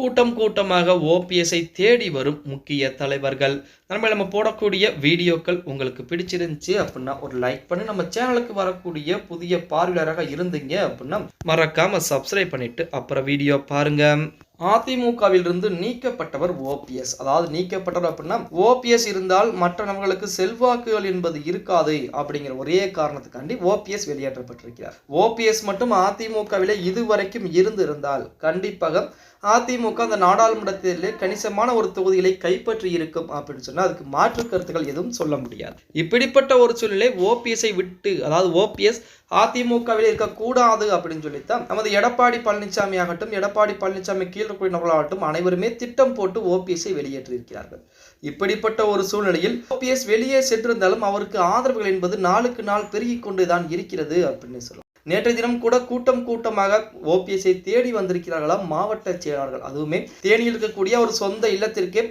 கூட்டம் கூட்டமாக ஓபிஎஸ்ஐ தேடி வரும் முக்கிய தலைவர்கள். நம்ம நம்ம போடக்கூடிய வீடியோக்கள் உங்களுக்கு பிடிச்சிருந்துச்சு அப்படின்னா ஒரு லைக் பண்ணி. நம்ம சேனலுக்கு வரக்கூடிய புதிய பார்வையாளராக இருந்தீங்க அப்படின்னா மறக்காம சப்ஸ்கிரைப் பண்ணிட்டு அப்புறம் வீடியோ பாருங்க. அதிமுகவிலிருந்து நீக்கப்பட்டவர் ஓபிஎஸ். அதாவது நீக்கப்பட்டவர் அப்படின்னா ஓபிஎஸ் இருந்தால் மற்ற நபர்களுக்கு செல்வாக்குகள் என்பது இருக்காது அப்படிங்கிற ஒரே காரணத்துக்காண்டி ஓபிஎஸ் வெளியேற்றப்பட்டிருக்கிறார். ஓபிஎஸ் மட்டும் அதிமுகவிலே இதுவரைக்கும் இருந்து இருந்தால் கண்டிப்பாக அதிமுக அந்த நாடாளுமன்றத்திலே கணிசமான ஒரு தொகுதிகளை கைப்பற்றி இருக்கும் அப்படின்னு சொன்னால் அதுக்கு மாற்று கருத்துக்கள் எதுவும் சொல்ல முடியாது. இப்படிப்பட்ட ஒரு சூழ்நிலை ஓபிஎஸ்ஐ விட்டு அதாவது ஓபிஎஸ் அதிமுகவில் இருக்கக்கூடாது அப்படின்னு சொல்லித்தான் நமது எடப்பாடி பழனிசாமி ஆகட்டும் எடப்பாடி பழனிசாமி கீழ் இருக்கக்கூடிய அனைவருமே திட்டம் போட்டு ஓபிஎஸ்ஐ வெளியேற்றிருக்கிறார்கள் இப்படிப்பட்ட ஒரு சூழ்நிலையில் ஓபிஎஸ் வெளியே சென்றிருந்தாலும் அவருக்கு ஆதரவுகள் என்பது நாளுக்கு நாள் பெருகிக் கொண்டுதான் இருக்கிறது அப்படின்னு சொல்லலாம். நேற்றைய தினம் கூட கூட்டம் கூட்டமாக ஓபிஎஸ்ஐ தேடி வந்திருக்கிறார்களாம் மாவட்ட செயலாளர்கள். அதுவுமே தேனியில் இருக்கக்கூடிய ஒரு சொந்த இல்லத்திற்கே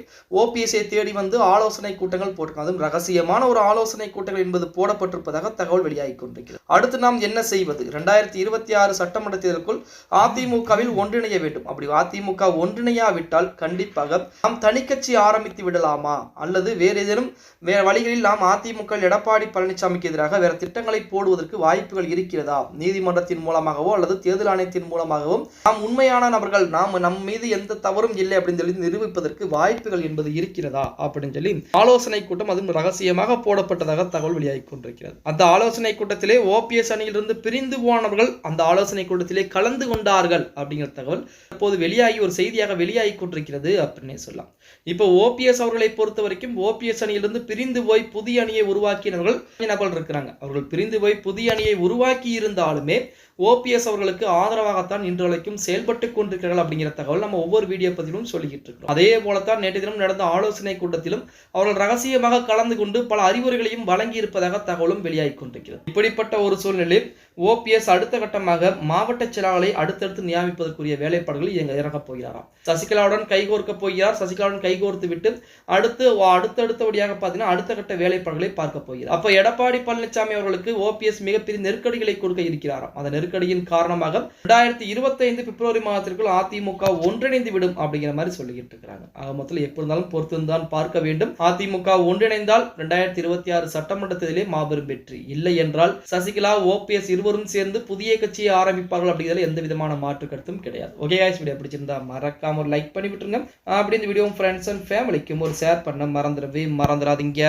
ஓபிஎஸ்ஐ தேடி வந்து ஆலோசனை கூட்டங்கள் போட்டிருக்காங்க. அதுவும் ரகசியமான ஒரு ஆலோசனை கூட்டங்கள் என்பது போடப்பட்டிருப்பதாக தகவல் வெளியாகி கொண்டிருக்கிறது. அடுத்து நாம் என்ன செய்வது? இரண்டாயிரத்தி இருபத்தி ஆறு சட்டமன்ற தேர்தலுக்குள் அதிமுகவில் ஒன்றிணைய வேண்டும். அப்படி அதிமுக ஒன்றிணையாவிட்டால் கண்டிப்பாக நாம் தனிக்கட்சி ஆரம்பித்து விடலாமா? அல்லது வேறு ஏதேனும் வேறு வழிகளில் நாம் அதிமுக எடப்பாடி பழனிசாமிக்கு எதிராக வேறு திட்டங்களை போடுவதற்கு வாய்ப்புகள் இருக்கிறதா? நீதிமன்றத்தின் மூலமாகவோ அல்லது தேர்தல் ஆணையத்தின் மூலமாகவோ நாம் உண்மையான நபர்கள் நாம் நம் மீது எந்த தவறும் இல்லை அப்படின்னு சொல்லி நிரூபிப்பதற்கு வாய்ப்புகள் என்பது இருக்கிறதா அப்படின்னு சொல்லி ஆலோசனை கூட்டம் அதுவும் ரகசியமாக போடப்பட்டதாக தகவல் வெளியாகி கொண்டிருக்கிறது. அந்த ஆலோசனை கூட்டத்திலே ஓபிஎஸ் அணியிலிருந்து பிரிந்து போனவர்கள் அந்த ஆலோசனை கூட்டத்திலே கலந்து கொண்டார்கள் அப்படிங்கிற தகவல் இப்போது வெளியாகி ஒரு செய்தியாக வெளியாகி கொண்டிருக்கிறது அப்படின்னே சொல்லலாம். இப்போ ஓபிஎஸ் அவர்களை பொறுத்த வரைக்கும் ஓபிஎஸ் அணியிலிருந்து பிரிந்து போய் புதிய அணியை உருவாக்கினவர்கள் நபர்கள் இருக்கிறாங்க. அவர்கள் பிரிந்து போய் புதிய அணியை உருவாக்கி இருந்தால் இருந்தாலுமே ஓபிஎஸ் அவர்களுக்கு ஆதரவாகத்தான் இன்று வரைக்கும் செயல்பட்டு கொண்டிருக்கிறார்கள் அப்படிங்கிற தகவல் நம்ம ஒவ்வொரு வீடியோ பதிலும் சொல்லிக்கிட்டு இருக்கிறோம். அதே போலத்தான் நேற்று தினம் நடந்த ஆலோசனை கூட்டத்திலும் அவர்கள் ரகசியமாக கலந்து கொண்டு பல அறிவுரைகளையும் வழங்கி இருப்பதாக தகவலும் வெளியாகி கொண்டிருக்கிறது. இப்படிப்பட்ட ஒரு சூழ்நிலையில் ஓபிஎஸ் அடுத்த கட்டமாக மாவட்ட செயலாளரை அடுத்தடுத்து நியமிப்பதற்குரிய வேலைப்பாடுகளில் இயங்க இறங்கப் போகிறாராம். சசிகலாவுடன் கைகோர்க்கப் போகிறார். சசிகலாவுடன் கைகோர்த்து விட்டு அடுத்து அடுத்தடுத்தபடியாக பார்த்தீங்கன்னா அடுத்த கட்ட வேலைப்பாடுகளை பார்க்க போகிறார். அப்போ எடப்பாடி பழனிசாமி அவர்களுக்கு ஓபிஎஸ் மிகப்பெரிய நெருக்கடிகளை கொடுக்க இருக்கிறாராம். அந்த நெருக்கடியின் காரணமாக ரெண்டாயிரத்தி இருபத்தி ஐந்து பிப்ரவரி மாதத்திற்குள் அதிமுக ஒன்றிணைந்து விடும் அப்படிங்கிற மாதிரி சொல்லிக்கிட்டு இருக்கிறாங்க. ஆக மொத்தத்தில் எப்படி இருந்தாலும் பொறுத்திருந்தான் பார்க்க வேண்டும். அதிமுக ஒன்றிணைந்தால் ரெண்டாயிரத்தி இருபத்தி ஆறு சட்டமன்ற தேர்தலே மாபெரும் வெற்றி. இல்லை என்றால் சசிகலா ஓபிஎஸ் இருவரும் சேர்ந்து புதிய கட்சியை ஆரம்பிப்பார்கள் அப்படிங்கிறதுல எந்த விதமான மாற்று கருத்தும் கிடையாது. ஓகே காய்ஸ் வீடியோ பிடிச்சிருந்தா மறக்காம ஒரு லைக் பண்ணி விட்டுருங்க. அப்படி இந்த வீடியோ ஃப்ரெண்ட்ஸ் அண்ட் ஃபேமிலிக்கும் ஒரு ஷேர் பண்ண மறந்துடவே மறந்துடாதீங்க.